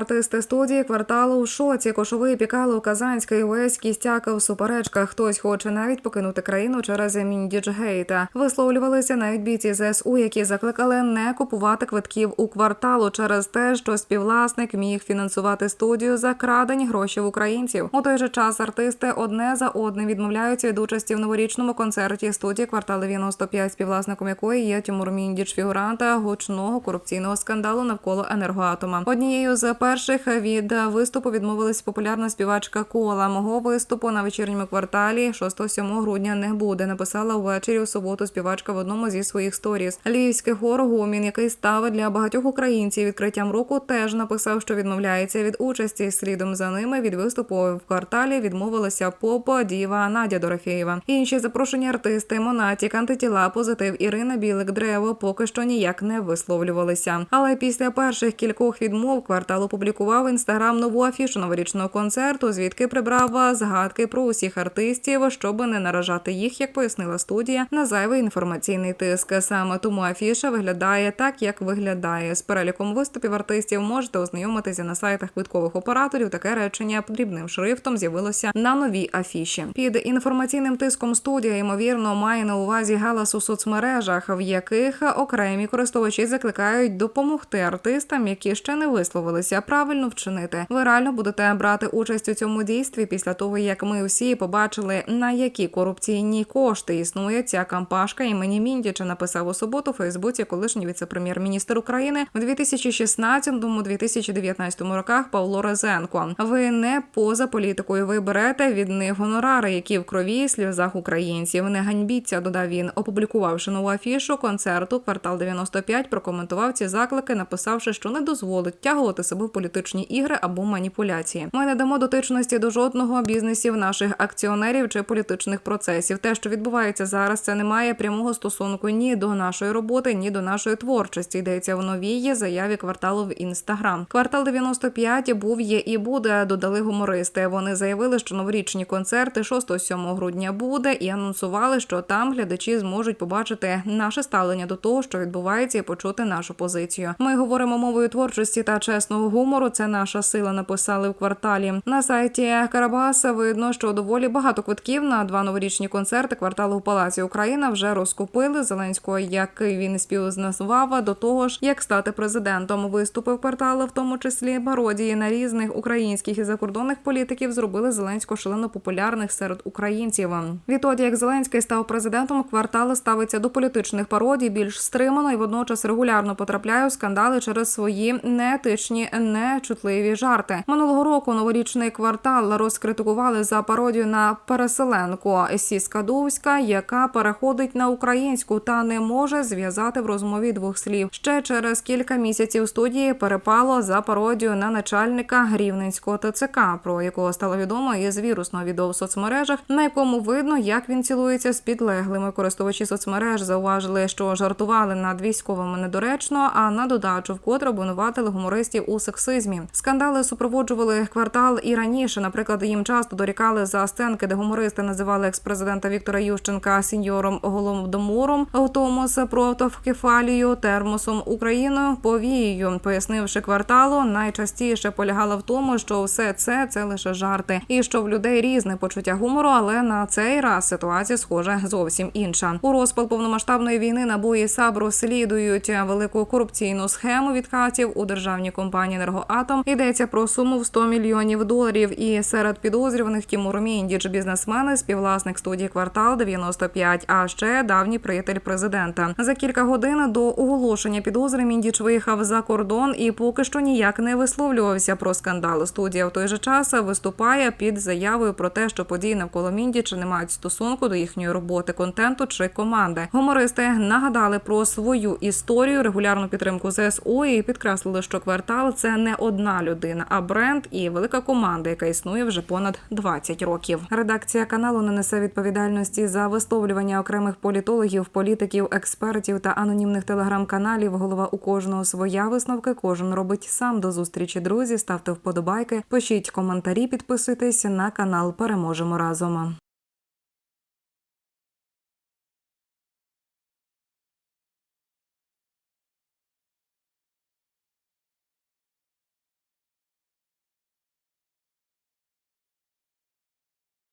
Артисти студії кварталу у шоці. Кошовий пікало Казанська і весь кістяка в суперечках. Хтось хоче навіть покинути країну через міндіджгейта. Висловлювалися навіть бійці ЗСУ, які закликали не купувати квитків у кварталу через те, що співвласник міг фінансувати студію за крадені гроші в українців. У той же час артисти одне за одним відмовляються від участі в новорічному концерті студії квартал 95, співвласником якої є Тимур Міндіч, фігуранта гучного корупційного скандалу навколо енергоатома. Однією з перших від виступу відмовилась популярна співачка Кола. Мого виступу на вечірньому кварталі 6-7 грудня не буде. Написала ввечері у суботу співачка в одному зі своїх сторіс. Львівський хор Гомін, який став для багатьох українців відкриттям року, теж написав, що відмовляється від участі. Слідом за ними від виступу в кварталі відмовилася попа діва Надя Дорофєєва. Інші запрошені артисти Монатік, антитіла, позитив Ірина Білик, Древо поки що ніяк не висловлювалися. Але після перших кількох відмов квартал опублікував інстаграм нову афішу новорічного концерту, звідки прибрав згадки про усіх артистів, щоб не наражати їх, як пояснила студія, на зайвий інформаційний тиск. Саме тому афіша виглядає так, як виглядає. З переліком виступів артистів можете ознайомитися на сайтах квиткових операторів. Таке речення дрібним шрифтом з'явилося на новій афіші. Під інформаційним тиском студія ймовірно має на увазі галас у соцмережах, в яких окремі користувачі закликають допомогти артистам, які ще не висловилися, правильно вчинити. Ви реально будете брати участь у цьому дійстві після того, як ми всі побачили на які корупційні кошти існує ця кампашка імені Міндіча. Написав у суботу у Фейсбуці колишній віце-прем'єр-міністр України в 2016-2019 роках Павло Резенко. Ви не поза політикою. Ви берете від них гонорари, які в крові і сльозах українців. Не ганьбіться, додав він, опублікувавши нову афішу концерту квартал 95 Прокоментував ці заклики, написавши, що не дозволить втягувати себе в політичні ігри або маніпуляції. Ми не дамо дотичності до жодного бізнесів наших акціонерів чи політичних процесів. Те, що відбувається зараз, це не має прямого стосунку ні до нашої роботи, ні до нашої творчості. Йдеться в новій заяві кварталу в інстаграм. Квартал 95 був, є і буде. Додали гумористи. Вони заявили, що новорічні концерти 6-7 грудня буде, і анонсували, що там глядачі зможуть побачити наше ставлення до того, що відбувається, і почути нашу позицію. Ми говоримо мовою творчості та чесного гумору. Це наша сила. Написали в кварталі. На сайті Карабаса видно, що доволі багато квитків на два новорічні концерти кварталу в Палаці Україна вже розкупили Зеленського, як він співназвав до того ж, як стати президентом. Виступи в квартали, в тому числі пародії на різних українських і закордонних політиків, зробили Зеленського шалено популярних серед українців. Відтоді, як Зеленський став президентом, квартал ставиться до політичних пародій більш стримано і водночас регулярно потрапляє у скандали через свої неетичні, нечутливі жарти. Минулого року новорічний квартал розкритикували за пародію на переселенку Сіска Довська, яка переходить на українську та не може зв'язати в розмові двох слів. Ще через кілька місяців студії перепало за пародію на начальника Рівненського ТЦК, про якого стало відомо із вірусного відео в соцмережах, на якому видно, як він цілується з підлеглими. Користувачі соцмереж зауважили, що жартували над військовими недоречно, а на додачу вкотре обвинуватили гумористів у сексизмі. Скандали супроводжували квартал і раніше. Наприклад, їм часто дорікали за сценки, де гумористи називали екс-президента Віктора Ющенка сіньором голодомором, Томос про автокефалію, термосом Україною, повією, пояснивши кварталу, найчастіше полягала в тому, що все це це лише жарти, і що в людей різне почуття гумору, але на цей раз ситуація схожа зовсім інша. У розпал повномасштабної війни НАБУ і САБ розслідують велику корупційну схему відкатів у державній компанії «Енергоатом». Йдеться про суму в 100 мільйонів доларів. І серед підозрюваних Тімур Міндіч, бізнесмени, співвласник студії квартал 95, а ще давній приятель президента. За кілька годин до оголошення підозри Міндіч виїхав за кордон і поки що ніяк не висловлювався про скандал. Студія в той же час виступає під заявою про те, що події навколо Міндіча не мають стосунку до їхньої роботи, контенту чи команди. Гумористи нагадали про свою історію, регулярну підтримку ЗСУ і підкреслили, що квартал це не одна людина, а бренд і велика команда, яка існує вже понад 20 років. Редакція каналу не несе відповідальності за висловлювання окремих політологів, політиків, експертів та анонімних телеграм-каналів. Голова у кожного своя висновки. Кожен робить сам до зустрічі. Друзі, ставте вподобайки, пишіть коментарі, підписуйтесь на канал. Переможемо разом.